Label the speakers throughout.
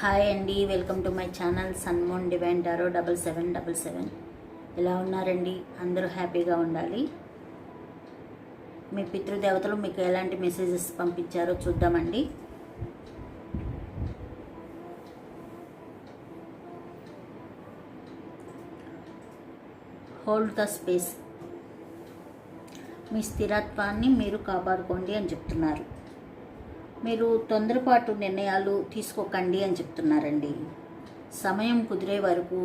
Speaker 1: Hi అండి welcome to my channel సన్మోన్ divine tarot double seven double seven. ఎలా ఉన్నారండి? అందరూ హ్యాపీగా ఉండాలి. మీ పితృదేవతలు మీకు ఎలాంటి మెసేజెస్ పంపించారో చూద్దామండి. హోల్డ్ ద స్పేస్ మీ స్థిరత్వాన్ని మీరు కాపాడుకోండి అని చెప్తున్నారు. మీరు తొందరపాటు నిర్ణయాలు తీసుకోకండి అని చెప్తున్నారండి. సమయం కుదిరే వరకు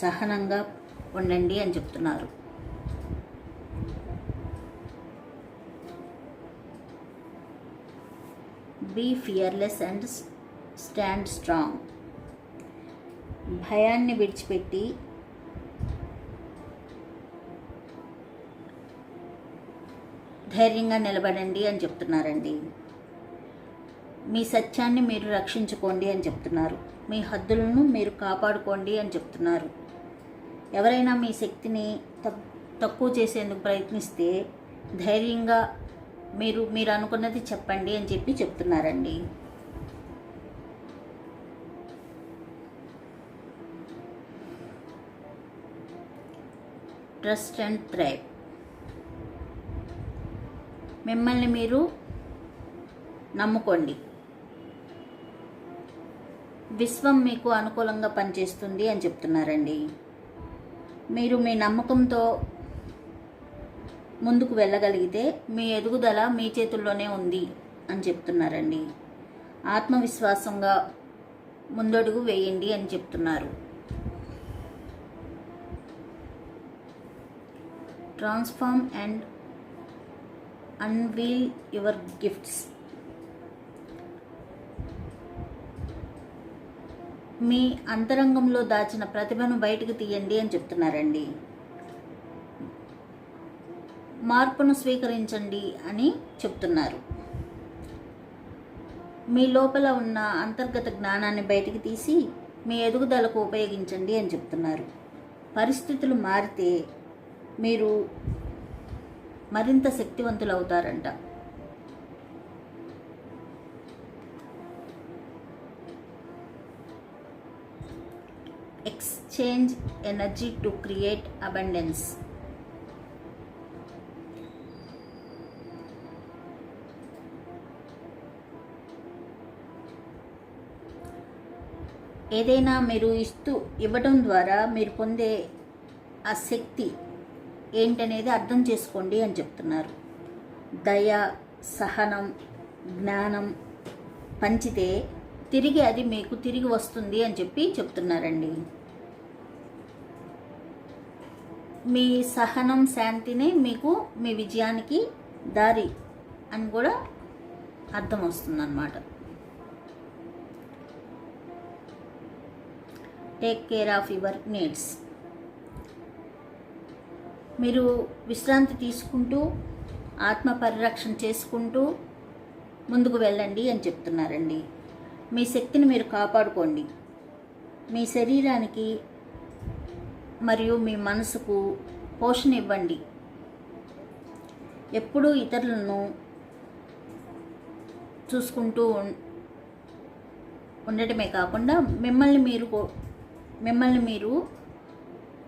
Speaker 1: సహనంగా ఉండండి అని చెప్తున్నారు. Be fearless and stand strong భయాన్ని విడిచిపెట్టి ధైర్యంగా నిలబడండి అని చెప్తున్నారండి. మీ సత్యాన్ని మీరు రక్షించుకోండి అని చెప్తున్నారు. మీ హద్దులను మీరు కాపాడుకోండి అని చెప్తున్నారు. ఎవరైనా మీ శక్తిని తక్కువ చేసేందుకు ప్రయత్నిస్తే ధైర్యంగా మీరు మీరు అనుకున్నది చెప్పండి అని చెప్పి చెప్తున్నారండి. ట్రస్ట్ అండ్ థ్రైవ్ మిమ్మల్ని మీరు నమ్ముకోండి. విశ్వం మీకు అనుకూలంగా పనిచేస్తుంది అని చెప్తున్నారండి. మీరు మీ నమ్మకంతో ముందుకు వెళ్ళగలిగితే మీ ఎదుగుదల మీ చేతుల్లోనే ఉంది అని చెప్తున్నారండి. ఆత్మవిశ్వాసంగా ముందడుగు వేయండి అని చెప్తున్నారు. Transform and unveil your gifts మీ అంతరంగంలో దాచిన ప్రతిభను బయటకు తీయండి అని చెప్తున్నారండి. మార్పును స్వీకరించండి అని చెప్తున్నారు. మీ లోపల ఉన్న అంతర్గత జ్ఞానాన్ని బయటికి తీసి మీ ఎదుగుదలకు ఉపయోగించండి అని చెప్తున్నారు. పరిస్థితులు మారితే మీరు మరింత శక్తివంతులు అవుతారంట exchange energy to create abundance. ఏదైనా మీరు ఇస్తూ ఇవ్వడం ద్వారా మీరు పొందే ఆ శక్తి ఏంటనేది అర్థం చేసుకోండి అని చెప్తున్నారు. దయ సహనం జ్ఞానం పంచితే తిరిగి అది మీకు తిరిగి వస్తుంది అని చెప్పి చెప్తున్నారండి. మీ సహనం శాంతినే మీకు మీ విజయానికి దారి అని కూడా అర్థం వస్తుందన్నమాట. Take care of your needs మీరు విశ్రాంతి తీసుకుంటూ ఆత్మ పరిరక్షణ చేసుకుంటూ ముందుకు వెళ్ళండి అని చెప్తున్నారండి. మీ శక్తిని మీరు కాపాడుకోండి. మీ శరీరానికి మరియు మీ మనసుకు పోషణ ఇవ్వండి. ఎప్పుడూ ఇతరులను చూసుకుంటూ ఉండటమే కాకుండా మిమ్మల్ని మీరు మిమ్మల్ని మీరు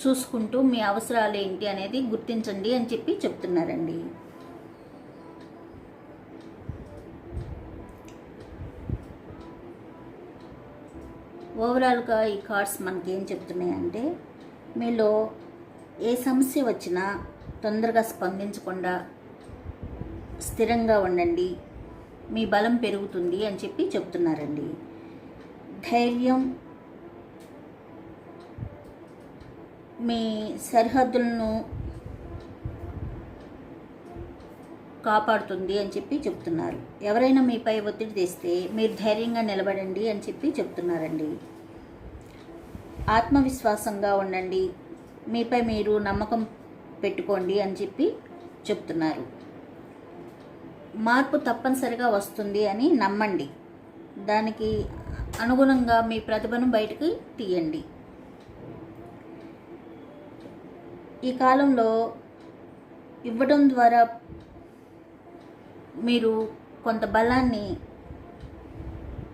Speaker 1: చూసుకుంటూ మీ అవసరాలు ఏంటి అనేది గుర్తించండి అని చెప్పి చెప్తున్నారండి. ఓవరాల్గా ఈ కార్డ్స్ మనకి ఏం చెప్తున్నాయంటే మీలో ఏ సమస్య వచ్చినా తొందరగా స్పందించకుండా స్థిరంగా ఉండండి మీ బలం పెరుగుతుంది అని చెప్పి చెప్తున్నారండి. ధైర్యం మీ సరిహద్దులను కాపాడుతుంది అని చెప్పి చెప్తున్నారు. ఎవరైనా మీపై ఒత్తిడి తెస్తే మీరు ధైర్యంగా నిలబడండి అని చెప్పి చెప్తున్నారండి. ఆత్మవిశ్వాసంగా ఉండండి. మీపై మీరు నమ్మకం పెట్టుకోండి అని చెప్పి చెప్తున్నారు. మార్పు తప్పనిసరిగా వస్తుంది అని నమ్మండి. దానికి అనుగుణంగా మీ ప్రతిభను బయటకు తీయండి. ఈ కాలంలో ఇవ్వడం ద్వారా మీరు కొంత బలాన్ని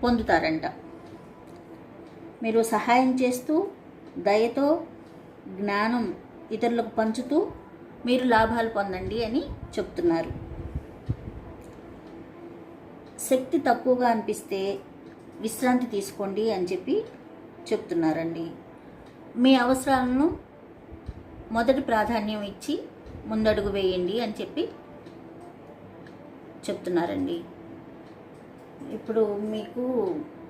Speaker 1: పొందుతారంట. మీరు సహాయం చేస్తూ దయతో జ్ఞానం ఇతరులకు పంచుతూ మీరు లాభాలు పొందండి అని చెప్తున్నారు. శక్తి తక్కువగా అనిపిస్తే విశ్రాంతి తీసుకోండి అని చెప్పి చెప్తున్నారండి. మీ అవసరాలను మొదటి ప్రాధాన్యం ఇచ్చి ముందడుగు వేయండి అని చెప్పి చెప్తున్నారండి. ఇప్పుడు మీకు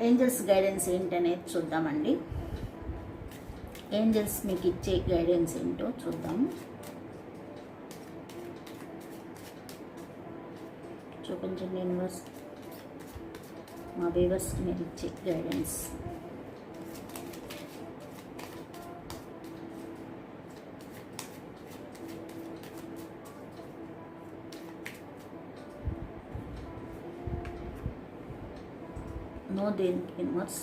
Speaker 1: ఏంజల్స్ గైడెన్స్ ఏంటనేది చూద్దామండి. ఏంజల్స్ మీకు ఇచ్చే గైడెన్స్ ఏంటో చూద్దాము చూపించండి యూనివర్స్. మా వ్యూవర్స్కి మీరు ఇచ్చే గైడెన్స్. నో దేనికి యూనివర్స్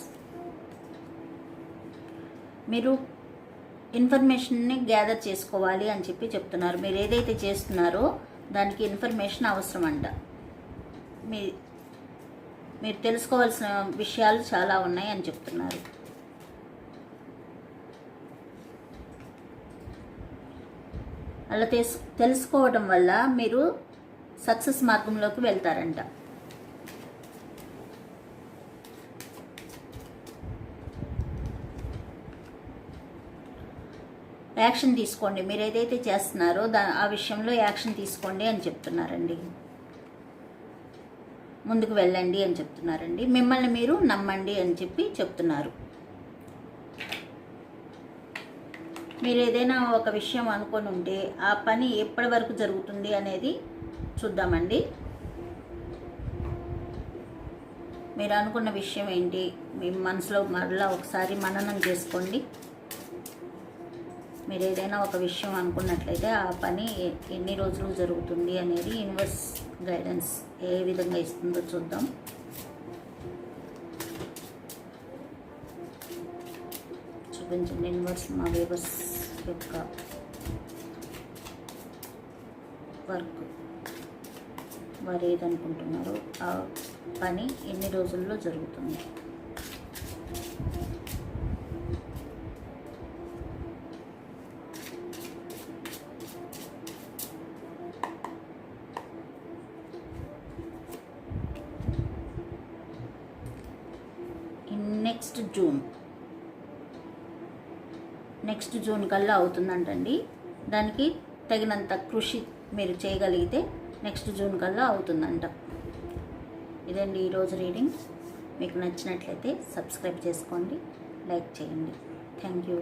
Speaker 1: మీరు ఇన్ఫర్మేషన్ని గ్యాదర్ చేసుకోవాలి అని చెప్పి చెప్తున్నారు. మీరు ఏదైతే చేస్తున్నారో దానికి ఇన్ఫర్మేషన్ అవసరం అంట మీ మీరు తెలుసుకోవాల్సిన విషయాలు చాలా ఉన్నాయి అని చెప్తున్నారు. అలా తెస్ తెలుసుకోవడం వల్ల మీరు సక్సెస్ మార్గంలోకి వెళ్తారంట. యాక్షన్ తీసుకోండి. మీరు ఏదైతే చేస్తున్నారో దా ఆ విషయంలో యాక్షన్ తీసుకోండి అని చెప్తున్నారండి. ముందుకు వెళ్ళండి అని చెప్తున్నారండి. మిమ్మల్ని మీరు నమ్మండి అని చెప్పి చెప్తున్నారు. మీరు ఏదైనా ఒక విషయం అనుకొని ఉంటే ఆ పని ఎప్పటి వరకు జరుగుతుంది అనేది చూద్దామండి. మీరు అనుకున్న విషయం ఏంటి? మీ మనసులో మరలా ఒకసారి మననం చేసుకోండి. మీరు ఏదైనా ఒక విషయం అనుకున్నట్లయితే ఆ పని ఎన్ని రోజులు జరుగుతుంది అనేది యూనివర్స్ గైడెన్స్ ఏ విధంగా ఇస్తుందో చూద్దాం. చూపించండి యూనివర్స్ మా వేవర్స్ యొక్క వర్క్. వారు ఏదనుకుంటున్నారో ఆ పని ఎన్ని రోజుల్లో జరుగుతుంది? Next June. నెక్స్ట్ జూన్ కల్లా అవుతుందంటండి. దానికి తగినంత కృషి మీరు చేయగలిగితే నెక్స్ట్ జూన్ కల్లా అవుతుందంట. ఇదండి ఈరోజు రీడింగ్. మీకు నచ్చినట్లయితే సబ్స్క్రైబ్ చేసుకోండి లైక్ చేయండి. Thank you.